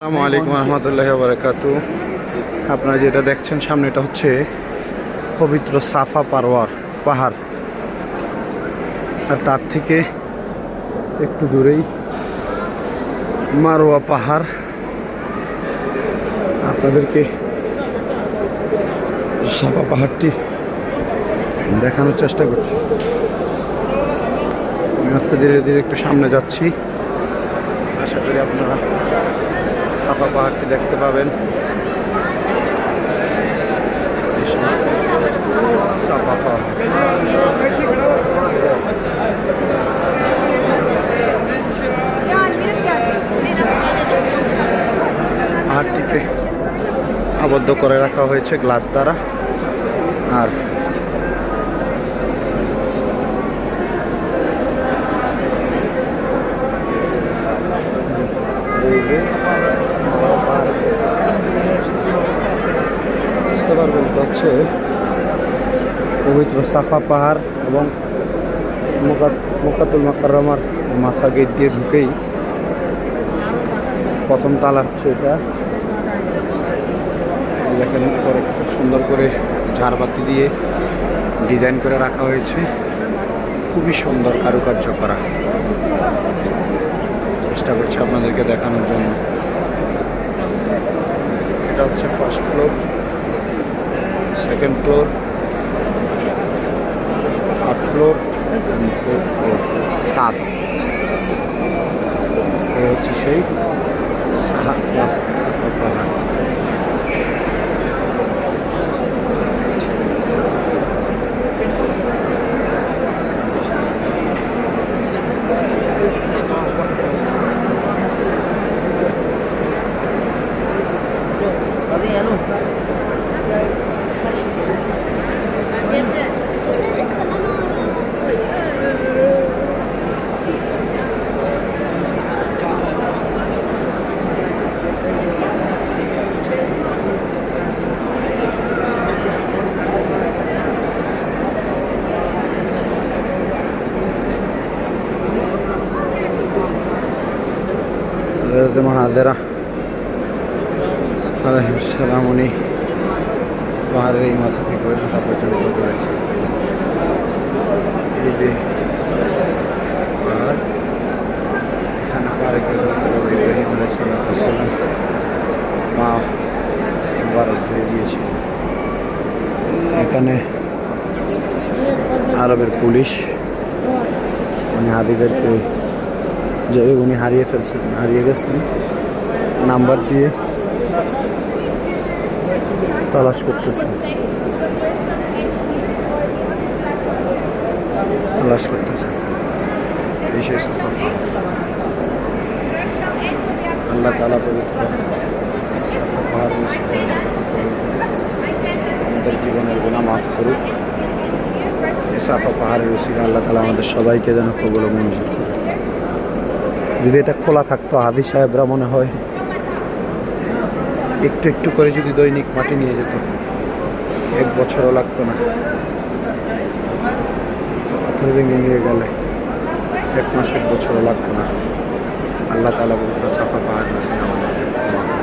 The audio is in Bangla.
আসসালামু আলাইকুম রহমতুল্লাহ বারকাত আপনারা যেটা দেখছেন সামনে এটা হচ্ছে পবিত্র সাফা পারওয়ার, পাহাড়। আর তার থেকে একটু দূরেই মারোয়া পাহাড়। আপনাদেরকে সাফা পাহাড়টি দেখানোর চেষ্টা করছি। আস্তে ধীরে ধীরে একটু সামনে যাচ্ছি। আশা করি আপনারা সাফা পাহাড়কে দেখতে পাবেন। পাহাড়টিকে আবদ্ধ করে রাখা হয়েছে গ্লাস দ্বারা। আর হচ্ছে পবিত্র সাফা পাহাড় এবং মোকা- মোকাতুল মাকাররমার মাসা গেট দিয়ে ঢুকেই প্রথম তালা হচ্ছে এটা। দেখেন উপরে খুব সুন্দর করে ঝাড়বাতি দিয়ে ডিজাইন করে রাখা হয়েছে। খুবই সুন্দর কারুকার্য করা। চেষ্টা করছি আপনাদেরকে দেখানোর জন্য। এটা হচ্ছে first floor second floor third floor fourth floor সাত এই হচ্ছে সেই হজরত মাহাজেরা আলহাম উনি পাহাড়ের এই মাথা থেকে ওই মাথা পর্যন্ত করেছে এই যে এখানে মা মুবারক দিয়েছিল এখানে আরবের পুলিশ, উনি হাজিদেরকে যে উনি হারিয়ে ফেলছেন, হারিয়ে গেছেন। নাম্বার দিয়ে তালাশ করতেছেন তালাশ করতেছেন। আল্লাহ তালা পবিত্র আমাদের জীবনের গুণা মাফ করুক। সাফা পাহাড়ের উচিত আল্লাহ তালা আমাদের সবাইকে যেন কবল মঞ্জুর করে যদি এটা খোলা থাকতো হাদি সাহেবরা মনে হয় একটু একটু করে যদি দৈনিক মাটি নিয়ে যেত। এক বছরও লাগতো না। পাথর ভেঙে নিয়ে গেলে এক মাস, এক বছরও লাগতো না। আল্লাহ তালা বলতো সাফা পাহাড় না